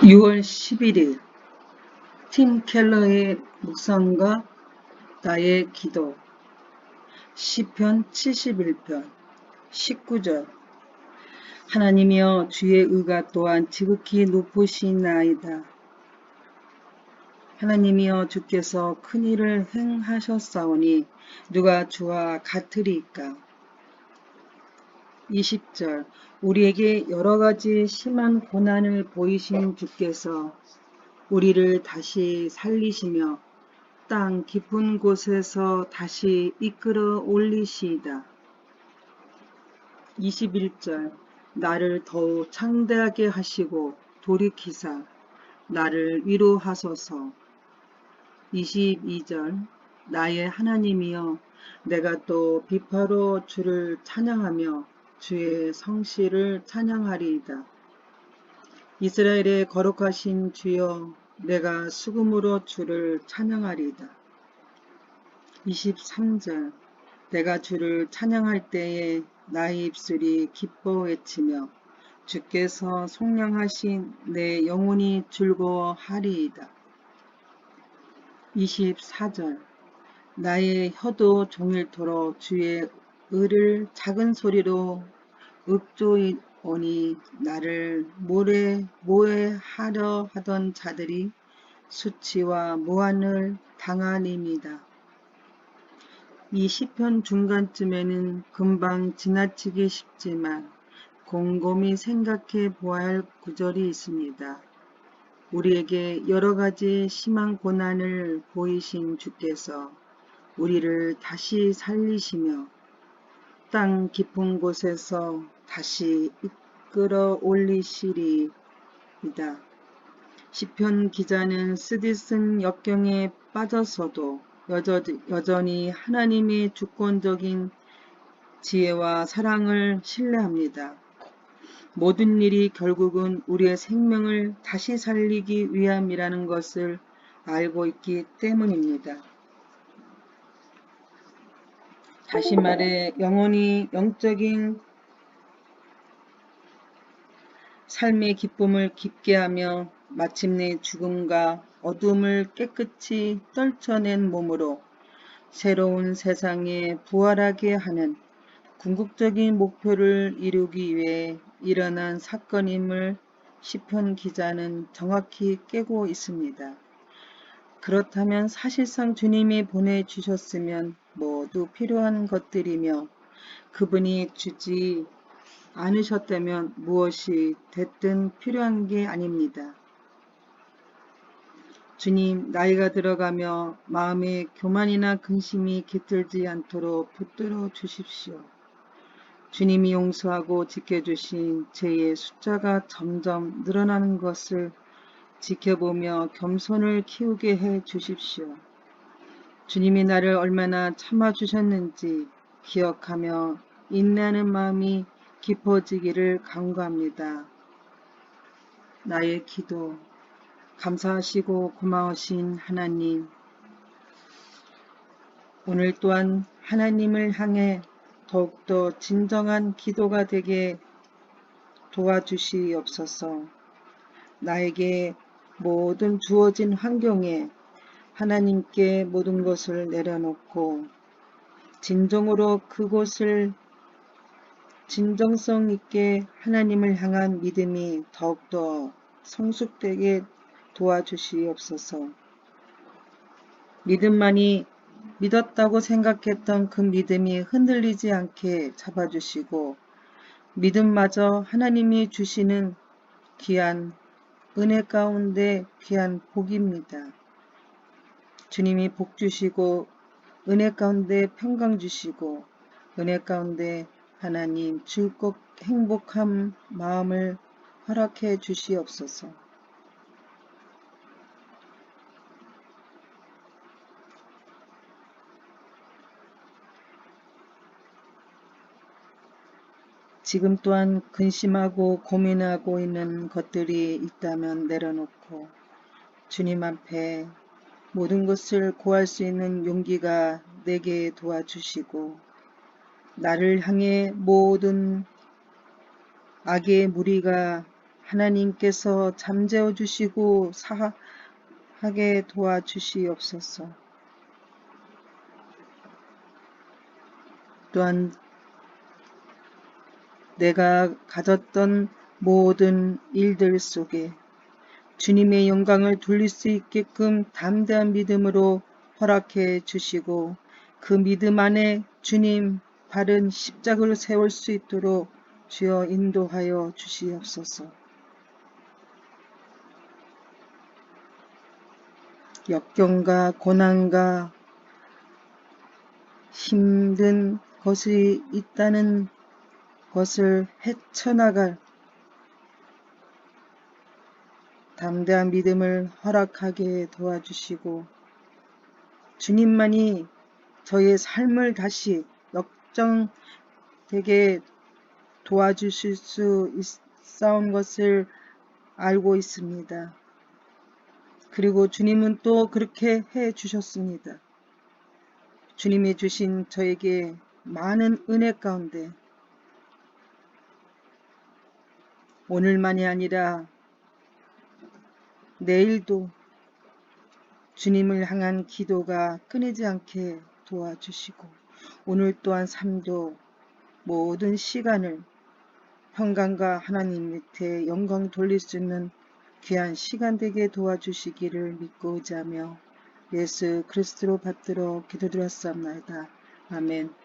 6월 11일 팀 켈러의 묵상과 나의 기도 시편 71편 19절 하나님이여 주의 의가 또한 지극히 높으시나이다. 하나님이여 주께서 큰 일을 행하셨사오니 누가 주와 같으리까? 20절. 우리에게 여러 가지 심한 고난을 보이신 주께서 우리를 다시 살리시며 땅 깊은 곳에서 다시 이끌어 올리시이다. 21절. 나를 더욱 창대하게 하시고 돌이키사 나를 위로하소서. 22절. 나의 하나님이여 내가 또 비파로 주를 찬양하며 주의 성실을 찬양하리이다. 이스라엘의 거룩하신 주여 내가 수금으로 주를 찬양하리이다. 23절 내가 주를 찬양할 때에 나의 입술이 기뻐 외치며 주께서 속량하신 내 영혼이 즐거워하리이다. 24절 나의 혀도 종일토록 주의 의를 작은 소리로 읊조이오니 나를 모래 모해하려 하던 자들이 수치와 무한을 당하니이다. 이 시편 중간쯤에는 금방 지나치기 쉽지만 곰곰이 생각해 보아야 할 구절이 있습니다. 우리에게 여러 가지 심한 고난을 보이신 주께서 우리를 다시 살리시며 땅 깊은 곳에서 다시 이끌어 올리시리이다. 시편 기자는 쓰디쓴 역경에 빠져서도 여전히 하나님의 주권적인 지혜와 사랑을 신뢰합니다. 모든 일이 결국은 우리의 생명을 다시 살리기 위함이라는 것을 알고 있기 때문입니다. 다시 말해 영원히 영적인 삶의 기쁨을 깊게 하며 마침내 죽음과 어둠을 깨끗이 떨쳐낸 몸으로 새로운 세상에 부활하게 하는 궁극적인 목표를 이루기 위해 일어난 사건임을 시편 기자는 정확히 깨고 있습니다. 그렇다면 사실상 주님이 보내주셨으면 모두 필요한 것들이며 그분이 주지 않으셨다면 무엇이 됐든 필요한 게 아닙니다. 주님, 나이가 들어가며 마음에 교만이나 근심이 깃들지 않도록 붙들어 주십시오. 주님이 용서하고 지켜주신 죄의 숫자가 점점 늘어나는 것을 지켜보며 겸손을 키우게 해 주십시오. 주님이 나를 얼마나 참아주셨는지 기억하며 인내하는 마음이 깊어지기를 간구합니다. 나의 기도 감사하시고 고마우신 하나님 오늘 또한 하나님을 향해 더욱더 진정한 기도가 되게 도와주시옵소서 나에게 모든 주어진 환경에 하나님께 모든 것을 내려놓고 진정으로 그곳을 진정성 있게 하나님을 향한 믿음이 더욱더 성숙되게 도와주시옵소서. 믿음만이 믿었다고 생각했던 그 믿음이 흔들리지 않게 잡아주시고 믿음마저 하나님이 주시는 귀한 은혜 가운데 귀한 복입니다. 주님이 복 주시고 은혜 가운데 평강 주시고 은혜 가운데 하나님 즐겁 행복한 마음을 허락해 주시옵소서. 지금 또한 근심하고 고민하고 있는 것들이 있다면 내려놓고 주님 앞에 모든 것을 구할 수 있는 용기가 내게 도와주시고 나를 향해 모든 악의 무리가 하나님께서 잠재워 주시고 사하게 도와주시옵소서. 또한 내가 가졌던 모든 일들 속에 주님의 영광을 돌릴 수 있게끔 담대한 믿음으로 허락해 주시고 그 믿음 안에 주님 바른 십자가를 세울 수 있도록 주여 인도하여 주시옵소서. 역경과 고난과 힘든 것이 있다는 것을 헤쳐나갈 담대한 믿음을 허락하게 도와주시고 주님만이 저의 삶을 다시 역정되게 도와주실 수 있사온 것을 알고 있습니다. 그리고 주님은 또 그렇게 해 주셨습니다. 주님이 주신 저에게 많은 은혜 가운데 오늘만이 아니라 내일도 주님을 향한 기도가 끊이지 않게 도와주시고 오늘 또한 삶도 모든 시간을 평강과 하나님 밑에 영광 돌릴 수 있는 귀한 시간 되게 도와주시기를 믿고 자며 예수 그리스도로 받들어 기도드렸사옵나이다. 아멘.